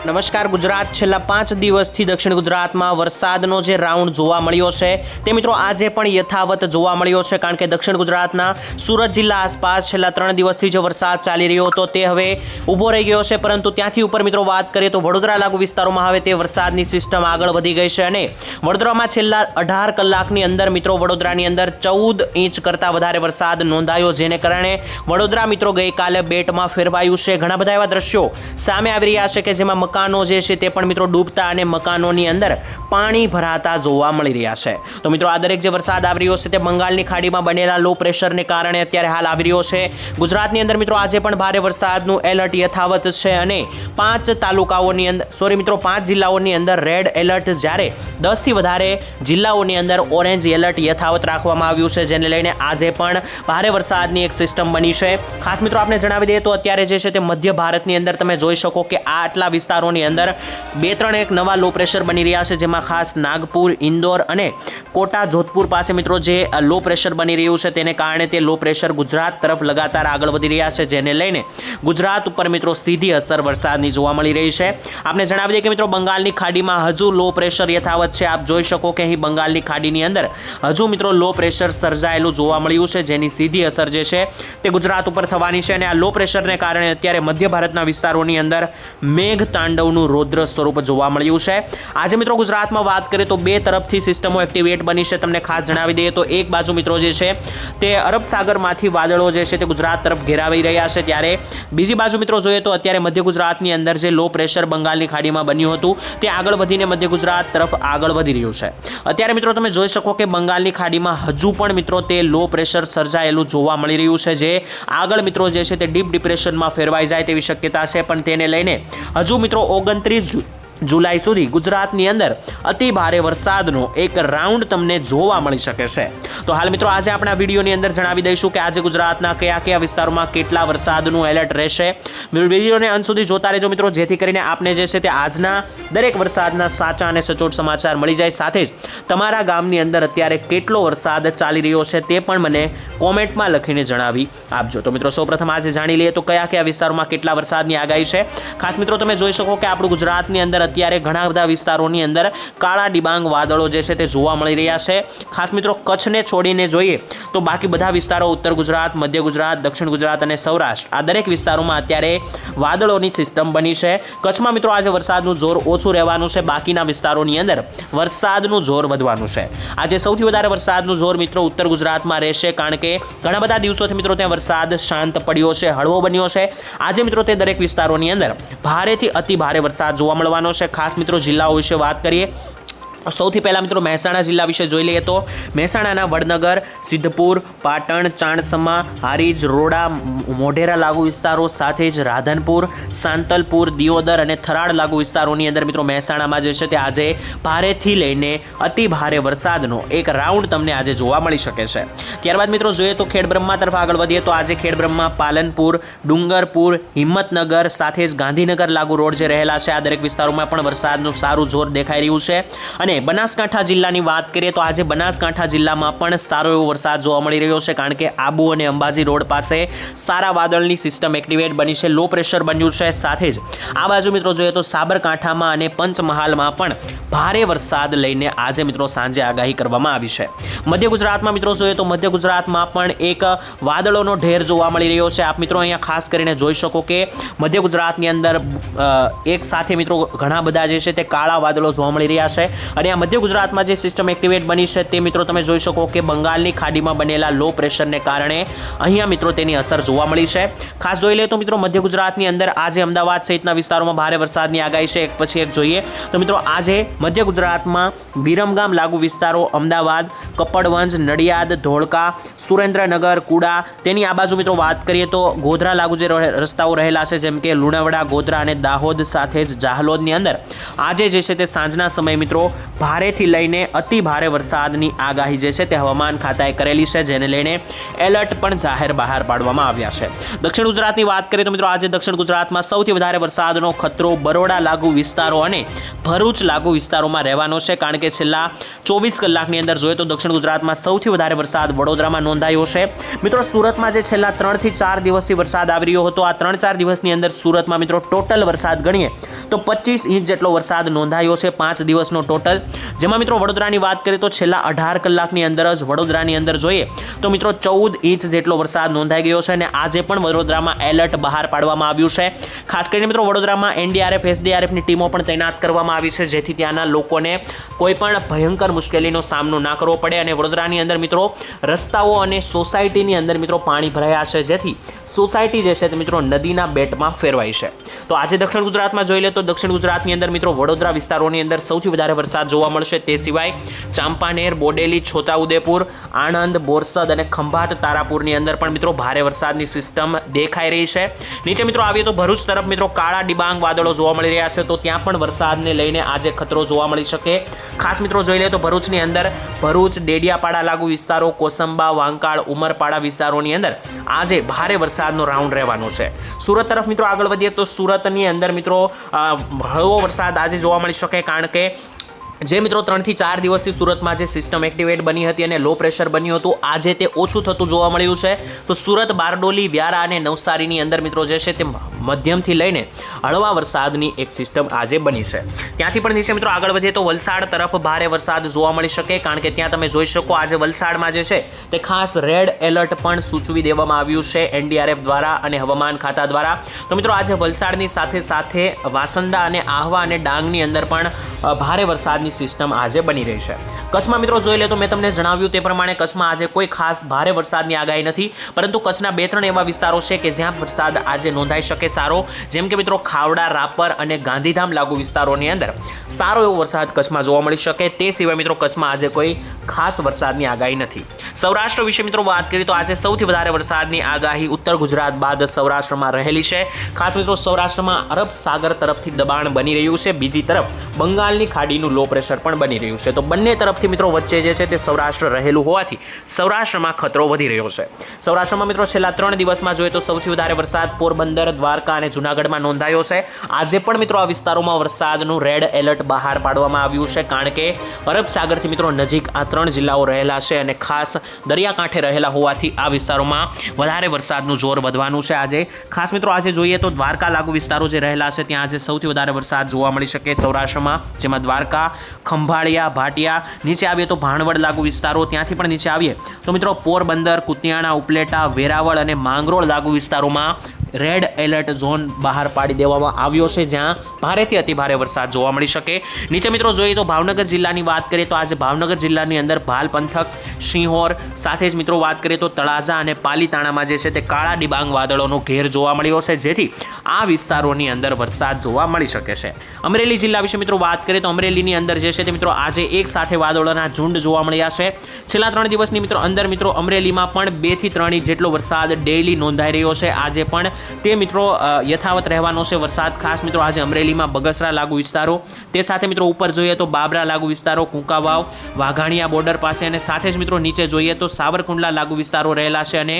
નમસ્કાર, ગુજરાત છેલ્લા પાંચ દિવસથી દક્ષિણ ગુજરાતમાં વરસાદનો જે રાઉન્ડ જોવા મળ્યો છે, તે મિત્રો આજે પણ યથાવત જોવા મળ્યો છે, કારણ કે દક્ષિણ ગુજરાતના સુરત જિલ્લા આસપાસ છેલ્લા ત્રણ દિવસથી જે વરસાદ ચાલી રહ્યો હતો, તે હવે ઊભો રહી ગયો છે. પરંતુ ત્યાંથી ઉપર મિત્રો વાત કરીએ તો વડોદરા લાગુ વિસ્તારોમાં હવે તે વરસાદની સિસ્ટમ આગળ વધી ગઈ છે અને વડોદરામાં છેલ્લા અઢાર કલાકની અંદર મિત્રો વડોદરાની અંદર ચૌદ ઇંચ કરતાં વધારે વરસાદ નોંધાયો, જેને કારણે વડોદરા મિત્રો ગઈકાલે બેટમાં ફેરવાયું છે. ઘણા બધા એવા દ્રશ્યો સામે આવી રહ્યા છે કે જેમાં મકાનો જે છે તે પણ મિત્રો ડૂબતા અને મકાનોની અંદર પાણી ભરાતા જોવા મળી રહ્યા છે. તો મિત્રો આ દરેક જે વરસાદ આવી રહ્યો છે તે બંગાળની ખાડીમાં બનેલા લો પ્રેશરને કારણે અત્યારે હાલ આવી રહ્યો છે. ગુજરાતની અંદર મિત્રો આજે પણ ભારે વરસાદનું એલર્ટ યથાવત છે અને પાંચ તાલુકાઓની અંદર સોરી મિત્રો, પાંચ જિલ્લાઓની અંદર રેડ એલર્ટ જ્યારે દસથી વધારે જિલ્લાઓની અંદર ઓરેન્જ એલર્ટ યથાવત રાખવામાં આવ્યું છે, જેને લઈને આજે પણ ભારે વરસાદની એક સિસ્ટમ બની છે. ખાસ મિત્રો આપણે જણાવી દઈએ તો અત્યારે જે છે તે મધ્ય ભારતની અંદર તમે જોઈ શકો કે આટલા વિસ્તારોની અંદર બે ત્રણ એક નવા લો પ્રેશર બની રહ્યા છે, જેમાં ખાસ નાગપુર, ઇન્દોર અને કોટા, જોધપુર પાસે મિત્રો જે લો પ્રેશર બની રહ્યું છે, તેને કારણે તે લો પ્રેશર ગુજરાત તરફ લગાતાર આગળ વધી રહ્યા છે, જેને લઈને ગુજરાત ઉપર મિત્રો સીધી અસર વરસાદની જોવા મળી રહી છે. આપણે જણાવી દઈએ કે મિત્રો બંગાળની ખાડીમાં હજુ લો પ્રેશર યથાવત છે, આપ જોઈ શકો કે અહીં બંગાળની ખાડીની અંદર હજુ મિત્રો લો પ્રેશર સર્જાયેલું જોવા મળ્યું છે, જેની સીધી અસર જે છે તે ગુજરાત ઉપર થવાની છે અને આ લો પ્રેશરને કારણે અત્યારે મધ્ય ભારતના વિસ્તારોની અંદર મેઘ તાંડવનું રૌદ્ર સ્વરૂપ જોવા મળ્યું છે. આજે મિત્રો ગુજરાતમાં વાત કરીએ તો બે તરફથી સિસ્ટમો એક્ટિવેટ બની છે, તમને ખાસ જણાવી દઈએ તો એક બાજુ મિત્રો જે છે તે અરબ સાગરમાંથી વાદળો જે છે તે ગુજરાત તરફ ઘેરાવી રહ્યા છે. ત્યારે બીજી બાજુ મિત્રો જોઈએ તો અત્યારે મધ્ય ગુજરાતની અંદર જે લો પ્રેશર બંગાળની ખાડીમાં બન્યું હતું, તે આગળ વધીને મધ્ય ગુજરાત તરફ આગળ વધી રહ્યું છે. અત્યારે મિત્રો તમે જોઈ શકો કે બંગાળની ખાડીમાં હજુ પણ મિત્રો તે લો પ્રેશર સર્જાયેલું જોવા મળી રહ્યું છે, જે આગળ મિત્રો જે છે તે ડીપ ડિપ્રેશનમાં ફેરવાઈ જાય તેવી શક્યતા છે. પણ તેને લઈને હજુ મિત્રો ઓગણત્રીસ જુલાઈ સુધી ગુજરાતની અંદર અતિ ભારે વરસાદનો એક રાઉન્ડ તમને જોવા મળી શકે છે. તો હાલ મિત્રો, આજે આપણા વિડીયોની અંદર જણાવી દઈશું કે આજે ગુજરાતના કયા કયા વિસ્તારોમાં કેટલા વરસાદનું એલર્ટ રહેશે. વિડીયોને અંત સુધી જોતા રહેજો મિત્રો, જેથી કરીને આપને જે છે તે આજના દરેક વરસાદના સાચા અને સચોટ સમાચાર મળી જાય. સાથે જ તમારા ગામની અંદર અત્યારે કેટલો વરસાદ ચાલી રહ્યો છે તે પણ મને કોમેન્ટમાં લખીને જણાવી આપજો. તો મિત્રો, સૌપ્રથમ આજે જાણી લઈએ તો કયા કયા વિસ્તારોમાં કેટલા વરસાદની આગાહી છે. ખાસ મિત્રો, તમે જોઈ શકો કે આપણું ગુજરાતની અંદર અત્યારે ઘણા બધા વિસ્તારોની અંદર કાળા ડિબાંગ વાદળો જે છે તે જોવા મળી રહ્યા છે. ખાસ મિત્રો, કચ્છને છોડીને જોઈએ તો બાકી બધા વિસ્તારો ઉત્તર ગુજરાત, મધ્ય ગુજરાત, દક્ષિણ ગુજરાત અને સૌરાષ્ટ્ર આ દરેક વિસ્તારોમાં અત્યારે વાદળોની સિસ્ટમ બની છે. કચ્છમાં મિત્રો, આજે વરસાદનું જોર ઓછું રહેવાનું છે. બાકીના વિસ્તારોની અંદર વરસાદનું જોર વધવાનું છે. આજે સૌથી વધારે વરસાદનું જોર મિત્રો ઉત્તર ગુજરાતમાં રહેશે કારણ કે ઘણા બધા દિવસોથી મિત્રો ત્યાં વરસાદ શાંત પડ્યો છે, હળવો બન્યો છે. આજે મિત્રો તે દરેક વિસ્તારોની અંદર ભારેથી અતિ ભારે વરસાદ જોવા મળવાનો છે. ખાસ મિત્રો જિલ્લાઓ વિશે વાત કરીએ. સૌથી પહેલાં મિત્રો મહેસાણા જિલ્લા વિશે જોઈ લઈએ તો મહેસાણાના વડનગર, સિદ્ધપુર, પાટણ, ચાણસમા, હારીજ, રોડા મોઢેરા લાગુ વિસ્તારો સાથે જ રાધનપુર, સાંતલપુર, દિયોદર અને થરાડ લાગુ વિસ્તારોની અંદર મિત્રો મહેસાણામાં જે છે તે આજે ભારેથી લઈને અતિ ભારે વરસાદનો એક રાઉન્ડ તમને આજે જોવા મળી શકે છે. ત્યારબાદ મિત્રો જોઈએ તો ખેડબ્રહ્મા તરફ આગળ વધીએ તો આજે ખેડબ્રહ્મા પાલનપુર, ડુંગરપુર, હિંમતનગર સાથે જ ગાંધીનગર લાગુ રોડ જે રહેલા છે, આ દરેક વિસ્તારોમાં પણ વરસાદનું સારું જોર દેખાઈ રહ્યું છે. અને બનાસકાંઠા જિલ્લાની વાત કરીએ તો આજે બનાસકાંઠા જિલ્લામાં પણ સારો એવો વરસાદ જોવા મળી રહ્યો છે, કારણ કે આબુ અને અંબાજી રોડ પાસે સારા વાદળની સિસ્ટમ એક્ટિવેટ બની છે, લો પ્રેશર બન્યું છે. સાથે જ આ બાજુ મિત્રો જોઈએ તો સાબરકાંઠામાં અને પંચમહાલમાં પણ ભારે વરસાદ લઈને આજે મિત્રો સાંજે આગાહી કરવામાં આવી છે. મધ્ય ગુજરાતમાં મિત્રો જોઈએ તો મધ્ય ગુજરાતમાં પણ એક વાદળોનો ઢેર જોવા મળી રહ્યો છે. આપ મિત્રો અહીંયા ખાસ કરીને જોઈ શકો કે મધ્ય ગુજરાતની અંદર એક સાથે મિત્રો ઘણા બધા જે છે તે કાળા વાદળો જોવા મળી રહ્યા છે. અને આ મધ્ય ગુજરાતમાં જે સિસ્ટમ એક્ટિવેટ બની છે તે મિત્રો તમે જોઈ શકો કે બંગાળની ખાડીમાં બનેલા લો પ્રેશરને કારણે અહીંયા મિત્રો તેની અસર જોવા મળી છે. ખાસ જોઈ લે તો મિત્રો મધ્ય ગુજરાતની અંદર આજે અમદાવાદ સહિતના વિસ્તારોમાં ભારે વરસાદની આગાહી છે. એક પછી એક જોઈએ તો મિત્રો આજે મધ્ય ગુજરાતમાં વિરમગામ લાગુ વિસ્તારો અમદાવાદ, કપડવંજ, નડિયાદ, ધોળકા, સુરેન્દ્રનગર, કુડા તેની આ બાજુ મિત્રો વાત કરીએ તો ગોધરા લાગુ જે રસ્તાઓ રહેલા છે જેમ કે લુણાવડા, ગોધરા અને દાહોદ સાથે જ જાહલોદની અંદર. આજે જે છે તે સાંજના સમય મિત્રો ભારેથી લઈને અતિ ભારે વરસાદની આગાહી જે છે તે હવામાન ખાતાએ કરેલી છે, જેને લઈને એલર્ટ પણ જાહેર બહાર પાડવામાં આવ્યા છે. દક્ષિણ ગુજરાતની વાત કરીએ તો મિત્રો, આજે દક્ષિણ ગુજરાતમાં સૌથી વધારે વરસાદનો ખતરો બરોડા લાગુ વિસ્તારો અને ભરૂચ લાગુ વિસ્તારોમાં રહેવાનો છે. કારણ કે છેલ્લા ચોવીસ કલાકની અંદર જોઈએ તો દક્ષિણ ગુજરાતમાં સૌથી વધારે વરસાદ વડોદરામાં નોંધાયો છે. મિત્રો, સુરતમાં જે છેલ્લા ત્રણથી ચાર દિવસથી વરસાદ આવી રહ્યો હતો, આ ત્રણ ચાર દિવસની અંદર સુરતમાં મિત્રો ટોટલ વરસાદ ગણીએ તો પચીસ ઇંચ જેટલો વરસાદ નોંધાયો છે. પાંચ દિવસનો ટોટલ જેમાં મિત્રો વડોદરાની વાત કરીએ તો છેલ્લા અઢાર કલાકની અંદર જ વડોદરાની અંદર જોઈએ તો મિત્રો ચૌદ ઇંચ જેટલો વરસાદ નોંધાઈ ગયો છે અને આજે પણ વડોદરામાં એલર્ટ બહાર પાડવામાં આવ્યું છે. ખાસ કરીને મિત્રો વડોદરામાં એનડીઆરએફ, એસડીઆરએફની ટીમો પણ તૈનાત કરવામાં આવી છે, જેથી ત્યાંના લોકોને કોઈ પણ ભયંકર મુશ્કેલીનો સામનો ના કરવો પડે અને વડોદરાની અંદર મિત્રો રસ્તાઓ અને સોસાયટીની અંદર મિત્રો પાણી ભરાયા છે, જેથી સોસાયટી જે છે તે મિત્રો નદીના બેટમાં ફેરવાઈ છે. તો આજે દક્ષિણ ગુજરાતમાં જોઈ લે તો દક્ષિણ ગુજરાતની અંદર મિત્રો વડોદરા વિસ્તારોની અંદર સૌથી વધારે વરસાદ જોવા મળશે તે સિવાય ચાંપાનેર, બોડેલી, છોટાઉદેપુર, આણંદ, બોરસદ અને ખંભાત તારાપુરની અંદર પણ મિત્રો ભારે વરસાદની સિસ્ટમ દેખાઈ રહી છે. નીચે મિત્રો આવીએ તો ભરૂચ તરફ મિત્રો કાળા ડિબાંગ વાદળો જોવા મળી રહ્યા છે તો ત્યાં પણ વરસાદને લઈને આજે ખતરો જોવા મળી શકે. ખાસ મિત્રો જોઈ લઈએ તો ભરૂચની અંદર ભરૂચ, ડેડિયાપાડા લાગુ વિસ્તારો, કોસંબા, વાંકાળ, ઉમરપાડા વિસ્તારોની અંદર આજે ભારે વરસાદનો રાઉન્ડ રહેવાનો છે. સુરત તરફ મિત્રો આગળ વધીએ તો સુરતની અંદર મિત્રો હળવો વરસાદ આજે જોવા મળી શકે કારણ કે જે મિત્રો ત્રણથી ચાર દિવસથી સુરતમાં જે સિસ્ટમ એક્ટિવેટ બની હતી અને લો પ્રેશર બન્યું હતું, આજે તે ઓછું થતું જોવા મળ્યું છે. તો સુરત, બારડોલી, વ્યારા અને નવસારીની અંદર મિત્રો જે છે તે મધ્યમથી લઈને હળવા વરસાદની એક સિસ્ટમ આજે બની છે. ત્યાંથી પણ નીચે મિત્રો આગળ વધીએ તો વલસાડ તરફ ભારે વરસાદ જોવા મળી શકે, કારણ કે ત્યાં તમે જોઈ શકો આજે વલસાડમાં જે છે તે ખાસ રેડ એલર્ટ પણ સૂચવી દેવામાં આવ્યું છે એનડીઆરએફ દ્વારા અને હવામાન ખાતા દ્વારા. તો મિત્રો આજે વલસાડની સાથે સાથે વાસંદા અને આહવા અને ડાંગની અંદર પણ ભારે વરસાદની સિસ્ટમ આજે બની રહી છે. કચ્છમાં મિત્રો જોઈ લે તો મેં તમને જણાવ્યું તે પ્રમાણે કચ્છમાં આજે કોઈ ખાસ ભારે વરસાદની આગાહી નથી, પરંતુ કચ્છના બે ત્રણ એવા વિસ્તારો છે કે જ્યાં વરસાદ આજે નોંધાઈ શકે સારો, જેમ કે મિત્રો ખાવડા, રાપર અને ગાંધીધામ લાગુ વિસ્તારોની અંદર. સારો એવો વરસાદ કચ્છમાં જોવા મળી શકે, તે સિવાય મિત્રો કચ્છમાં આજે કોઈ ખાસ વરસાદની આગાહી નથી. સૌરાષ્ટ્ર વિશે મિત્રો વાત કરીએ તો આજે સૌથી વધારે વરસાદની આગાહી ઉત્તર ગુજરાત બાદ સૌરાષ્ટ્રમાં રહેલી છે. ખાસ મિત્રો સૌરાષ્ટ્રમાં અરબ સાગર તરફથી દબાણ બની રહ્યું છે. બીજી તરફ બંગાળની ખાડીનું લો પ્રેશર પણ બની રહ્યું છે. તો બંને તરફથી મિત્રો વચ્ચે જે છે તે સૌરાષ્ટ્ર રહેલું હોવાથી સૌરાષ્ટ્રમાં ખતરો વધી રહ્યો છે. સૌરાષ્ટ્રમાં મિત્રો છેલ્લા ત્રણ દિવસમાં જોઈએ તો સૌથી વધારે વરસાદ પોરબંદર, દ્વારકા અને જુનાગઢમાં નોંધાયો છે. આજે પણ મિત્રો આ વિસ્તારોમાં વરસાદનું રેડ એલર્ટ બહાર પાડવામાં આવ્યું છે કારણ કે અરબ સાગરથી મિત્રો નજીક આ ત્રણ જિલ્લાઓ રહેલા છે અને ખાસ દરિયાકાંઠે રહેલા હોવાથી આ વિસ્તારોમાં વધારે વરસાદનું જોર વધવાનું છે. આજે ખાસ મિત્રો આજે જોઈએ તો દ્વારકા લાગુ વિસ્તારો જે રહેલા છે, ત્યાં આજે સૌથી વધારે વરસાદ જોવા મળી શકે સૌરાષ્ટ્રમાં, જેમાં દ્વારકા ખંભાળિયા, ભાટિયા, નીચે આવીએ તો ભાણવડ લાગુ વિસ્તારો ત્યાંથી પણ નીચે આવીએ. તો મિત્રો, પોરબંદર, કુતિયાણા, ઉપલેટા, વેરાવળ અને માંગરોળ લાગુ વિસ્તારોમાં રેડ એલર્ટ ઝોન બહાર પાડી દેવામાં આવ્યો છે, જ્યાં ભારેથી અતિભારે વરસાદ જોવા મળી શકે. નીચે મિત્રો જોઈએ તો ભાવનગર જિલ્લાની વાત કરીએ તો આજે ભાવનગર જિલ્લાની અંદર ભાલ પંથક સિંહોર સાથે જ મિત્રો વાત કરીએ તો તળાજા અને પાલીતાણામાં જે છે તે કાળા ડિબાંગ વાદળોનો ઘેર જોવા મળ્યો છે, જેથી આ વિસ્તારોની અંદર વરસાદ જોવા મળી શકે છે. અમરેલી જિલ્લા વિશે મિત્રો વાત કરીએ તો અમરેલીની અંદર જે છે તે મિત્રો આજે એક સાથે વાદળોના ઝુંડ જોવા મળ્યા છે. છેલ્લા ત્રણ દિવસની મિત્રો અંદર મિત્રો અમરેલીમાં પણ બેથી ત્રણ જેટલો વરસાદ ડેઇલી નોંધાઈ રહ્યો છે. આજે પણ તે મિત્રો યથાવત રહેવાનો છે વરસાદ. ખાસ મિત્રો, આજે અમરેલીમાં બગસરા લાગુ વિસ્તારો. તે સાથે મિત્રો, ઉપર જોઈએ તો બાબરા લાગુ વિસ્તારો, કુંકાવાવ, વાઘાણીયા બોર્ડર પાસે અને સાથે જ મિત્રો, નીચે જોઈએ તો સાવરકુંડલા લાગુ વિસ્તારો રહેલા છે અને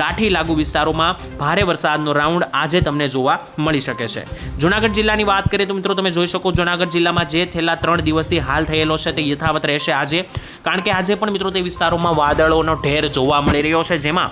લાઠી લાગુ વિસ્તારોમાં ભારે વરસાદનો રાઉન્ડ આજે તમને જોવા મળી શકે છે. જુનાગઢ જિલ્લાની વાત કરીએ તો મિત્રો, તમે જોઈ શકો જુનાગઢ જિલ્લામાં જે છેલ્લા ત્રણ દિવસથી હાલ થયેલો છે તે યથાવત રહેશે આજે. કારણ કે આજે પણ મિત્રો, તે વિસ્તારોમાં વાદળોનો ઢેર જોવા મળી રહ્યો છે, જેમાં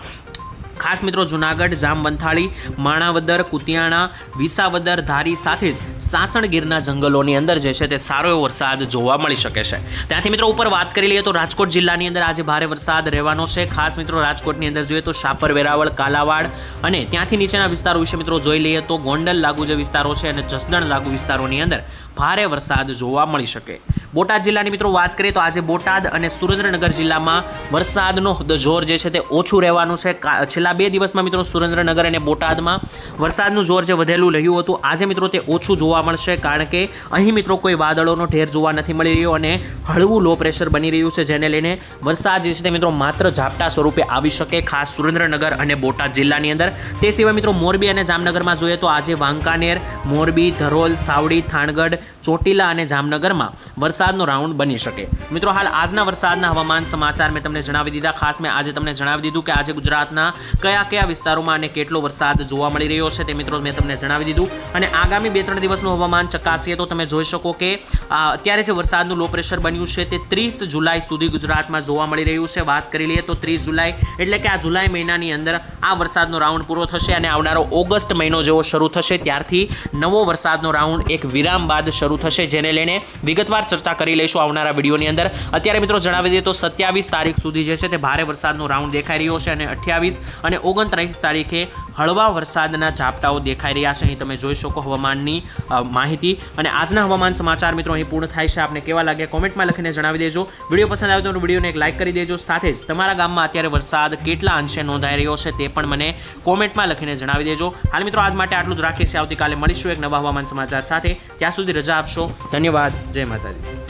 ખાસ મિત્રો જુનાગઢ, જામવંથાળી, માણાવદર, કુતિયાણા, વિસાવદર ધારી સાથે જ સાસણગીરના જંગલોની અંદર જે છે તે સારો એવો વરસાદ જોવા મળી શકે છે. ત્યાંથી મિત્રો ઉપર વાત કરી લઈએ તો રાજકોટ જિલ્લાની અંદર આજે ભારે વરસાદ રહેવાનો છે. ખાસ મિત્રો રાજકોટની અંદર જોઈએ તો શાપર, વેરાવળ, કાલાવાડ અને ત્યાંથી નીચેના વિસ્તારો વિશે મિત્રો જોઈ લઈએ તો ગોંડલ લાગુ જે વિસ્તારો છે અને જસદણ લાગુ વિસ્તારોની અંદર ભારે વરસાદ જોવા મળી શકે. બોટાદ જિલ્લાની મિત્રો વાત કરીએ તો આજે બોટાદ અને સુરેન્દ્રનગર જિલ્લામાં વરસાદનો જોર જે છે તે ઓછું રહેવાનું છે. છેલ્લા બે દિવસમાં મિત્રો સુરેન્દ્રનગર અને બોટાદમાં વરસાદનું જોર જે વધેલું રહ્યું હતું, આજે મિત્રો તે ઓછું જોવા મળશે કારણ કે અહીં મિત્રો કોઈ વાદળોનો ઢેર જોવા નથી મળી રહ્યો અને હળવું લો પ્રેશર બની રહ્યું છે, જેને લઈને વરસાદ જે છે તે મિત્રો માત્ર ઝાપટા સ્વરૂપે આવી શકે ખાસ સુરેન્દ્રનગર અને બોટાદ જિલ્લાની અંદર. તે સિવાય મિત્રો મોરબી અને જામનગરમાં જોઈએ તો આજે વાંકાનેર, મોરબી, ધરોલ, સાવડી, થાણગઢ ચોટીલા અને જામનગરમાં વરસાદનો રાઉન્ડ બની શકે. મિત્રો, હાલ આજના વરસાદના હવામાન સમાચાર મેં તમને જણાવી દીધા. ખાસ મેં આજે તમને જણાવી દીધું કે આજે ગુજરાતના કયા કયા વિસ્તારોમાં અને કેટલો વરસાદ જોવા મળી રહ્યો છે તે મિત્રો મેં તમને જણાવી દીધું. અને આગામી બે ત્રણ દિવસનું હવામાન ચકાસીએ તો તમે જોઈ શકો કે અત્યારે જે વરસાદનું લો પ્રેશર બન્યું છે તે ત્રીસ જુલાઈ સુધી ગુજરાતમાં જોવા મળી રહ્યું છે. વાત કરી લઈએ તો ત્રીસ જુલાઈ એટલે કે આ જુલાઈ મહિનાની અંદર આ વરસાદનો રાઉન્ડ પૂરો થશે અને આવનારો ઓગસ્ટ મહિનો જેવો શરૂ થશે. ત્યારથી નવો વરસાદનો રાઉન્ડ એક વિરામ બાદ શરૂ થશે, જેને લઈને વિગતવાર ચર્ચા કરી લઈશું આવનારા વિડીયોની અંદર. અત્યારે મિત્રો જણાવી દઈએ તો સત્યાવીસ તારીખ સુધી જે છે તે ભારે વરસાદનો રાઉન્ડ દેખાઈ રહ્યો છે અને અઠ્યાવીસ અને ઓગણત્રીસ તારીખે હળવા વરસાદના ઝાપટાઓ દેખાઈ રહ્યા છે. અહીં તમે જોઈ શકો હવામાનની માહિતી. અને આજના હવામાન સમાચાર મિત્રો અહીં પૂર્ણ થાય છે. આપને કેવા લાગે કોમેન્ટમાં લખીને જણાવી દેજો. વીડિયો પસંદ આવે તો વિડીયોને એક લાઇક કરી દેજો. સાથે જ તમારા ગામમાં અત્યારે વરસાદ કેટલા અંશે નોંધાઈ રહ્યો છે તે પણ મને કોમેન્ટમાં લખીને જણાવી દેજો. હાલ મિત્રો આજ માટે આટલું જ રાખીએ છીએ. આવતીકાલે મળીશું એક નવા હવામાન સમાચાર સાથે. ત્યાં સુધી રજા આપશો. ધન્યવાદ. જય માતાજી.